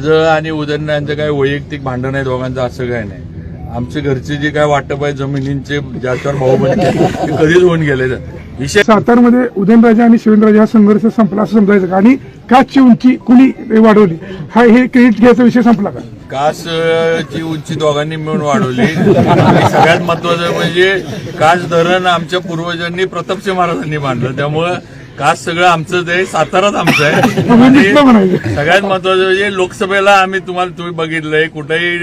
माझं आणि उदयन यांचं काय वैयक्तिक भांडण आहे दोघांचं असं काय नाही. आमचे घरचे जे काय वाटप आहे जमिनींचे ज्याच्यावर भाऊ बनले ते कधीच होऊन गेले विषय सातारमध्ये उदयनराजे आणि शिवेंद्रराजे हा संघर्ष संपला असं समजायचं का? आणि काचची उंची कुणी वाढवली? हा हे क्रेडिट घ्यायचा विषय संपला का? कास अ, ची उंची दोघांनी मिळून वाढवली. आणि सगळ्यात महत्वाचं म्हणजे कास धरण आमच्या पूर्वजांनी प्रतापसिंह महाराजांनी बांधलं. त्यामुळं कास सगळं आमचंच आहे साताराच आमचं आहे. आणि सगळ्यात महत्वाचं म्हणजे लोकसभेला आम्ही तुम्हाला तुम्ही बघितलंय कुठेही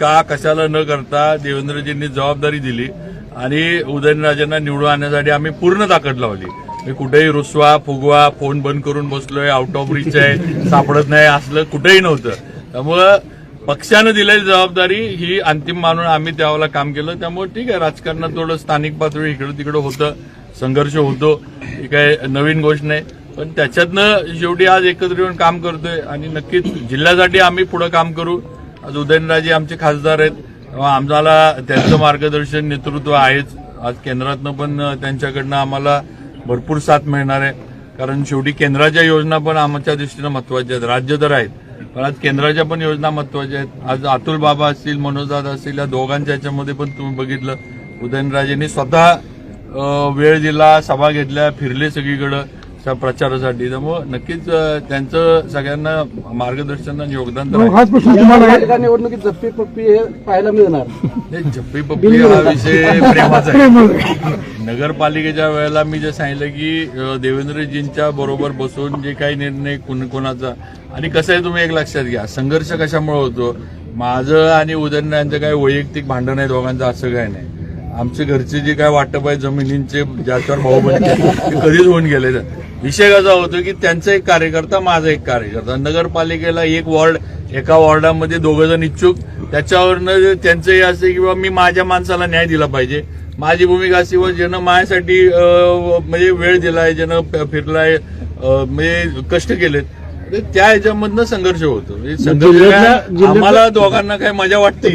का कशाला न करता देवेंद्रजींनी जबाबदारी दिली आणि उदयनराजेंना निवडून आणण्यासाठी आम्ही पूर्ण ताकद लावली. मी कुठेही रुसवा फुगवा फोन बंद करून बसलोय आउट ऑफ रिच आहे सापडत नाही असलं कुठेही नव्हतं. त्यामुळं पक्षानं दिलेली जबाबदारी ही अंतिम मानून आम्ही त्यावेळेला काम केलं. त्यामुळे ठीक आहे राजकारणात थोडं स्थानिक पातळी इकडं तिकडं होतं संघर्ष होतो ही काय नवीन गोष्ट नाही. पण त्याच्यातनं शेवटी आज एकत्र येऊन काम करतोय आणि नक्कीच जिल्ह्यासाठी आम्ही पुढे काम करू. आज उदयनराजे आमचे खासदार आहेत. तेव्हा आम्हाला त्यांचं मार्गदर्शन नेतृत्व आहेच. आज केंद्रातनं पण त्यांच्याकडनं आम्हाला भरपूर साथ मिळणार आहे. कारण शेवटी केंद्राच्या योजना पण आमच्या दृष्टीनं महत्त्वाच्या आहेत. राज्य तर आहेत. पण आज केंद्राच्या पण योजना महत्त्वाच्या आहेत. आज अतुल बाबा असतील मनोजदादा असतील या दोघांच्या याच्यामध्ये पण तुम्ही बघितलं. उदयनराजेंनी स्वतः वेळ दिला सभा घेतल्या फिरले सगळीकडं. त्या प्रचारासाठी. त्यामुळं नक्कीच त्यांचं सगळ्यांना मार्गदर्शन आणि योगदान तर मग आहे. हाच प्रश्न तुम्हाला आहे या निवडणुकीत झप्पी पप्पी हे पाहायला मिळणार? नाही, झप्पी पप्पी हा विषय प्रेमाचा आहे. प्रेमळ. नगरपालिकेच्या वेळेला मी जे सांगितलं की अ, देवेंद्रजींच्या बरोबर बसून जे काही निर्णय कोण कोणाचा आणि कसं आहे तुम्ही एक लक्षात घ्या संघर्ष कशामुळे होतो? माझं आणि उदयन यांचं काय वैयक्तिक भांडण आहे दोघांचं असं काय नाही. आमचे घरचे जे काय वाटप आहे जमिनींचे ज्याच्यावर भाऊ बनले ते कधीच होऊन गेले विषय कसा होतो की त्यांचा एक कार्यकर्ता माझा एक कार्यकर्ता. नगरपालिकेला एक वॉर्ड एका वॉर्डामध्ये दोघं जण इच्छुक. त्याच्यावरनं त्यांचं हे असं की बाबा मी माझ्या माणसाला न्याय दिला पाहिजे. माझी भूमिका अशी व ज्यानं माझ्यासाठी म्हणजे वेळ दिलाय ज्यानं फिरलाय म्हणजे कष्ट केलेत. त्या ह्याच्यामधनं संघर्ष होतो. म्हणजे संघर्ष जिल्ह्यातल्या- काय, जिल्ह्यातल्या- आम्हाला दोघांना काय मजा वाटते?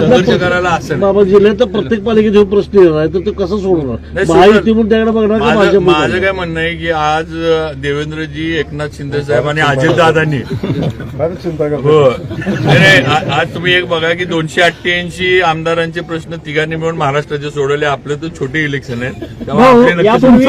संघर्ष करायला असं नाही. बाबा जिल्ह्यात प्रत्येक पालिकेत जो प्रश्न येणार आहे तर ते कसं सोडवणार नाही, महायुती म्हणून त्याकडे बघणार का माझं भाजप माझं काय म्हणणं आहे की आज अं, देवेंद्रजी एकनाथ शिंदे साहेब आणि अजितदादांनी हो. नाही, नाही, आ- आज तुम्ही एक बघा की दोनशे अठ्ठ्याऐंशी आमदारांचे प्रश्न तिघांनी मिळून महाराष्ट्राचे सोडवले. आपले तर छोटे इलेक्शन आहेत. त्यामुळे आपले नक्कीच यापूर्वी